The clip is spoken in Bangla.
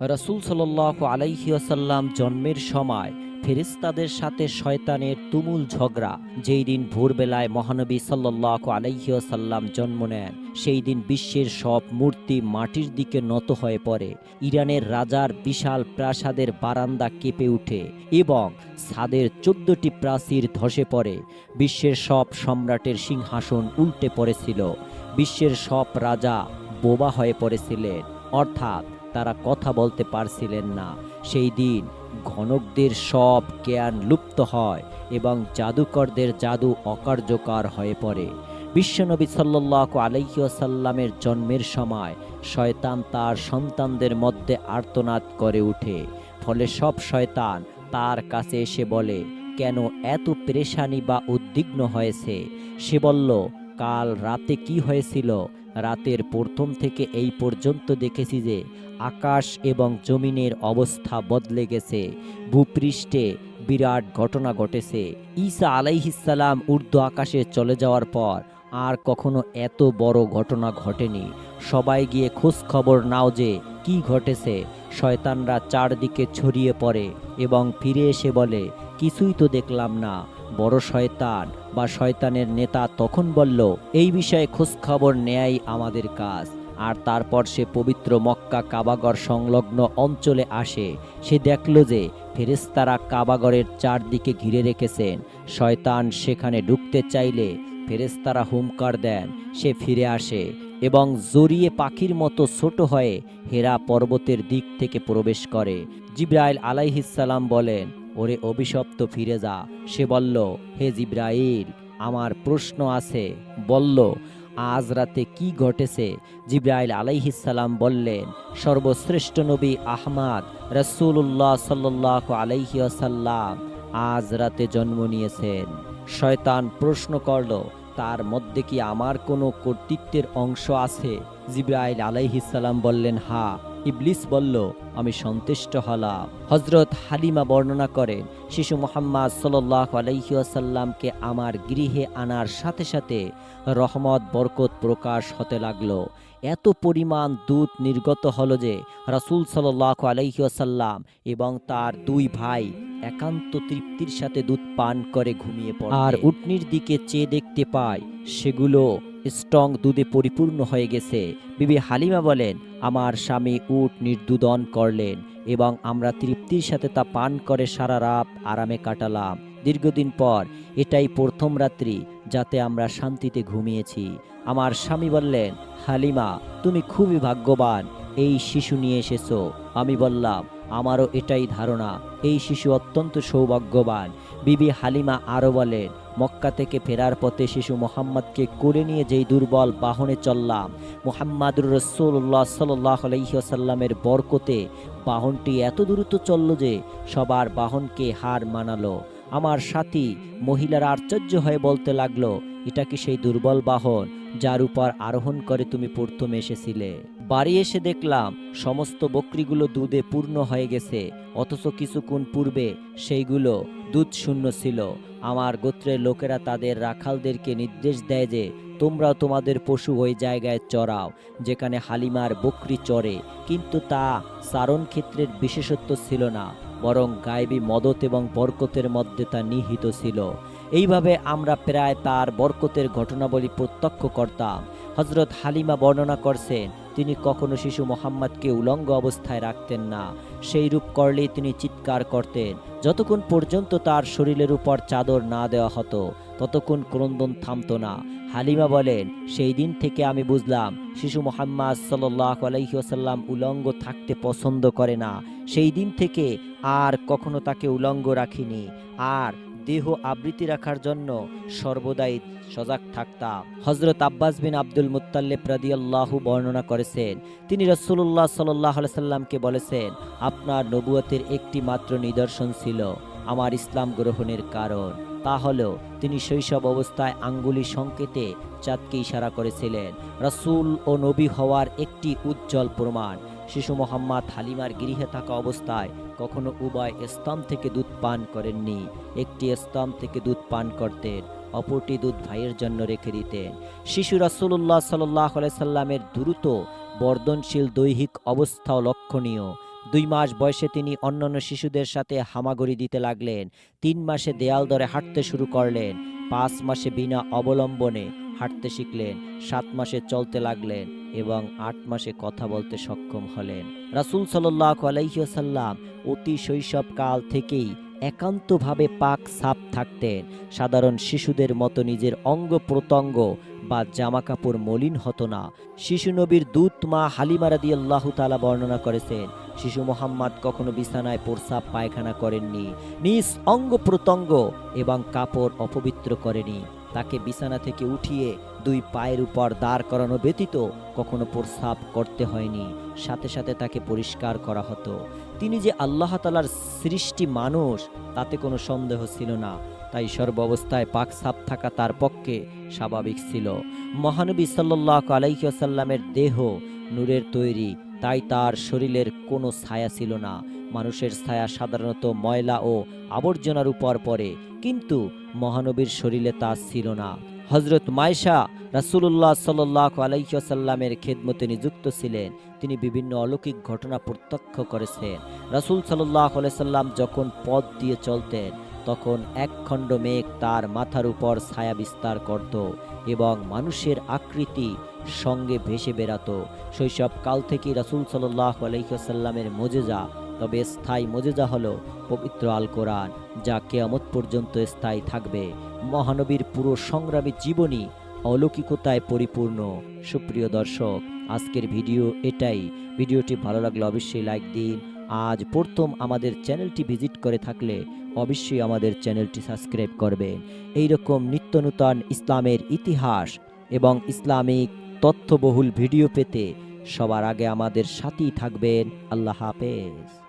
রসুল সাল্লাহ আলাইহিয়াসাল্লাম জন্মের সময় ফেরিস্তাদের সাথে শয়তানের তুমুল ঝগড়া। যেই দিন ভোরবেলায় মহানবী সাল্লাহ আলাইহিয়াসাল্লাম জন্ম নেন, সেই দিন বিশ্বের সব মূর্তি মাটির দিকে নত হয়ে পড়ে। ইরানের রাজার বিশাল প্রাসাদের বারান্দা কেঁপে ওঠে এবং ছাদের চোদ্দটি প্রাচীর ধসে পড়ে। বিশ্বের সব সম্রাটের সিংহাসন উল্টে পড়েছিল। বিশ্বের সব রাজা বোবা হয়ে পড়েছিলেন। অর্থাৎ তারা কথা বলতে পারছিলেন না। সেই দিন ঘনকদের সব জ্ঞান লুপ্ত হয় এবং জাদুকরদের জাদু অকার্যকর হয়ে পড়ে। বিশ্বনবী সাল্লাহ আলাইসাল্লামের জন্মের সময় শয়তান তার সন্তানদের মধ্যে আর্তনাদ করে ওঠে। ফলে সব শয়তান তার কাছে এসে বলে, কেন এত পেরেশানি বা উদ্বিগ্ন হয়েছে? সে বলল, কাল রাতে কি হয়েছিল? রাতের প্রথম থেকে এই পর্যন্ত দেখেছি যে আকাশ এবং জমিনের অবস্থা বদলে গেছে। ভূপৃষ্ঠে বিরাট ঘটনা ঘটেছে। ঈসা আলাইহিসাল্লাম উর্দু আকাশে চলে যাওয়ার পর আর কখনো এত বড় ঘটনা ঘটেনি। সবাই গিয়ে খোঁজ খবর নাও যে কি ঘটেছে। শয়তানরা চারদিকে ছড়িয়ে পড়ে এবং ফিরে এসে বলে, কিছুই তো দেখলাম না। বড় শয়তান বা শয়তানের নেতা তখন বলল, এই বিষয়ে খোঁজখবর নেয়াই আমাদের কাজ। আর তারপর সে পবিত্র মক্কা কাবাগর সংলগ্ন অঞ্চলে আসে। সে দেখল যে ফেরেস্তারা কাবাগরের চারদিকে ঘিরে রেখেছেন। শয়তান সেখানে ঢুকতে চাইলে ফেরেস্তারা হুমকার দেন। সে ফিরে আসে এবং জড়িয়ে পাখির মতো ছোট হয়ে হেরা পর্বতের দিক থেকে প্রবেশ করে। জিব্রাইল আলাইহিসাল্লাম বলেন, ওরে অভিশপ্ত ফিরে যা সে বলল, হে জিব্রাইল, আমার প্রশ্ন আছে। বলল আজ রাতে কি ঘটেছে? জিব্রাইল আলাইহিসাল্লাম বললেন, সর্বশ্রেষ্ঠ নবী আহমাদ রসুল্লাহ সাল্লাহ আলাইহিসাল্লাম আজ রাতে জন্ম নিয়েছেন। শয়তান প্রশ্ন করল, তার মধ্যে কি আমার কোনো কর্তৃত্বের অংশ আছে? জিব্রাইল আলাইহিসাল্লাম বললেন হা ইবলিস বলল, আমি সন্তুষ্ট হলাম। হজরত হালিমা বর্ণনা করেন, শিশু মোহাম্মদ সাল্লাহ আলাইসাল্লামকে আমার গৃহে আনার সাথে সাথে রহমত, বরকত প্রকাশ হতে লাগল। এত পরিমাণ দুধ নির্গত হলো যে রাসুল সাল্লাহ আলাইসাল্লাম এবং তার দুই ভাই একান্ত তৃপ্তির সাথে দুধ পান করে ঘুমিয়ে পড়ে। আর উটনির দিকে চেয়ে দেখতে পায়, সেগুলো স্ট্রং দুধে পরিপূর্ণ হয়ে গেছে। বিবি হালিমা বলেন, আমার স্বামী উট নির্দুদন করলেন এবং আমরা তৃপ্তির সাথে তা পান করে সারা রাত আরামে কাটালাম। দীর্ঘদিন পর এটাই প্রথম রাত্রি যাতে আমরা শান্তিতে ঘুমিয়েছি। আমার স্বামী বললেন, হালিমা, তুমি খুবই ভাগ্যবান, এই শিশু নিয়ে এসেছ। আমি বললাম আমারও এটাই ধারণা। এই শিশু অত্যন্ত সৌভাগ্যবান। বিবি হালিমা আরও বলেন, মক্কা থেকে ফেরার পথে শিশু মোহাম্মদকে করে নিয়ে যেই দুর্বল বাহনে চললাম, মোহাম্মদুর রসুল্লাহ সাল্লাহ আলহিহাসাল্লামের বরকতে বাহনটি এত দ্রুত চলল যে সবার বাহনকে হার মানালো। আমার সাথী মহিলারা আশ্চর্য হয়ে বলতে লাগল, এটা কি সেই দুর্বল বাহন যার উপর আরোহণ করে তুমি প্রথমে এসেছিলে? বাড়ি এসে দেখলাম সমস্ত বকরিগুলো দুধে পূর্ণ হয়ে গেছে, অথচ কিছুক্ষণ পূর্বে সেইগুলো দুধ শূন্য ছিল। আমার গোত্রের লোকেরা তাদের রাখালদেরকে নির্দেশ দেয় যে, তোমরাও তোমাদের পশু ওই জায়গায় চড়াও, যেখানে হালিমার বকরি চড়ে। কিন্তু তা চারণ ক্ষেত্রের বিশেষত্ব ছিল না, বরং গায়েবী মদত এবং বরকতের মধ্যে তা নিহিত ছিল। এইভাবে আমরা প্রায় তার বরকতের ঘটনাবলী প্রত্যক্ষ করতাম। হজরত হালিমা বর্ণনা করছেন তিনি কখনো শিশু মোহাম্মদকে উলঙ্গ অবস্থায় রাখতেন না। সেই রূপ করলেই তিনি চিৎকার করতেন। যতক্ষণ পর্যন্ত তার শরীরের উপর চাদর না দেওয়া হতো, ততক্ষণ ক্রন্দন থামতো না। হালিমা বলেন, সেই দিন থেকে আমি বুঝলাম, শিশু মোহাম্মদ সাল্লাহ আলহিহাসাল্লাম উলঙ্গ থাকতে পছন্দ করে না। সেই দিন থেকে আর কখনো তাকে উলঙ্গ রাখিনি। আর দেহ আবৃত্তি রাখার জন্য সর্বদাই সজাগ থাকতাম হজরত আব্বাস বিন আব্দুল মুতাল্লিব রাদিয়াল্লাহু বর্ণনা করেছেন, তিনি রসুল্লাহ সাল্লাহ সাল্লামকে বলেছেন, আপনার নবুয়তের একটি মাত্র নিদর্শন ছিল আমার ইসলাম গ্রহণের কারণ। তা হলো তিনি শৈশব অবস্থায় আঙ্গুলি সংকেতে চাঁদকে ইশারা করেছিলেন। রসুল ও নবী হওয়ার একটি উজ্জ্বল প্রমাণ শিশু মোহাম্মদ হালিমার গৃহে থাকা অবস্থায় কখনো উভয় স্তম্ভ থেকে দুধ পান করেননি। একটি স্তম্ভ থেকে দুধ পান করতেন, অপরটি দুধ ভাইয়ের জন্য রেখে দিতেন। শিশু রাসুল্লাহ সাল্লাহ সাল্লামের দ্রুত, বর্ধনশীল দৈহিক অবস্থাও লক্ষণীয়। দুই মাস বয়সে তিনি অন্যান্য শিশুদের সাথে হামাগুড়ি দিতে লাগলেন। তিন মাসে দেয়াল দরে হাঁটতে শুরু করলেন। পাঁচ মাসে বিনা অবলম্বনে হাঁটতে শিখলেন, সাত মাসে চলতে লাগলেন এবং আট মাসে কথা বলতে সক্ষম হলেন। রাসুল সাল্লাহ আলাইসাল্লাম অতি শৈশবকাল থেকেই একান্তভাবে পাক সাপ থাকতেন। সাধারণ শিশুদের মতো নিজের অঙ্গ প্রত্যঙ্গ বা জামা কাপড় মলিন হতো না। শিশু নবীর দূত মা হালিমা রাদি আল্লাহ তালা বর্ণনা করেছেন, শিশু মোহাম্মদ কখনো বিছানায় প্রস্রাব পায়খানা করেননি, নিজ অঙ্গ প্রত্যঙ্গ এবং কাপড় অপবিত্র করেনি। তাকে বিছানা থেকে উঠিয়ে দুই পায়ের উপর দাঁড় করানো ব্যতীত কখনো প্রস্রাব করতে হয়নি। সাথে সাথে তাকে পরিষ্কার করা হতো। তিনি যে আল্লাহ তালার সৃষ্টি মানুষ, তাতে কোনো সন্দেহ ছিল না। তাই সর্বাবস্থায় পাক সাপ থাকা তার পক্ষে স্বাভাবিক ছিল। মহানবী সাল্লাহ আলাইসাল্লামের দেহ, নূরের তৈরি, তাই তার শরীরের কোনো ছায়া ছিল না। মানুষের ছায়া সাধারণত ময়লা ও আবর্জনার উপর পড়ে, কিন্তু মহানবীর শরীরে তা ছিল না। হজরত মায়শা রাসুল্লাহ সাল্লাহ আলাইসাল্লামের খেদমতে নিযুক্ত ছিলেন। তিনি বিভিন্ন অলৌকিক ঘটনা প্রত্যক্ষ করেছেন। রাসুল সাল্লাহ সাল্লাম যখন পথ দিয়ে চলতেন, তখন এক খণ্ড মেঘ তার মাথার উপর ছায়া বিস্তার করত এবং মানুষের আকৃতি সঙ্গে ভেসে বেড়াতো। শৈশব কাল থেকেই রাসুল সাল্লাহ আলহিহাসাল্লামের মজেজা তবে স্থায়ী মজেজা হলো পবিত্র আল কোরআন যা কেয়ামত পর্যন্ত স্থায়ী থাকবে। মহানবীর পুরো সংগ্রামী জীবনী অলৌকিকতায় পরিপূর্ণ। সুপ্রিয় দর্শক, আজকের ভিডিও এটাই। ভিডিওটি ভালো লাগলে অবশ্যই লাইক দিন। আজ প্রথম আমাদের চ্যানেলটি ভিজিট করে থাকলে অবশ্যই আমাদের চ্যানেলটি সাবস্ক্রাইব করবেন। এইরকম নিত্য নূতন ইসলামের ইতিহাস এবং ইসলামিক তথ্যবহুল ভিডিও পেতে সবার আগে আমাদের সাথেই থাকবেন। আল্লাহ হাফেজ।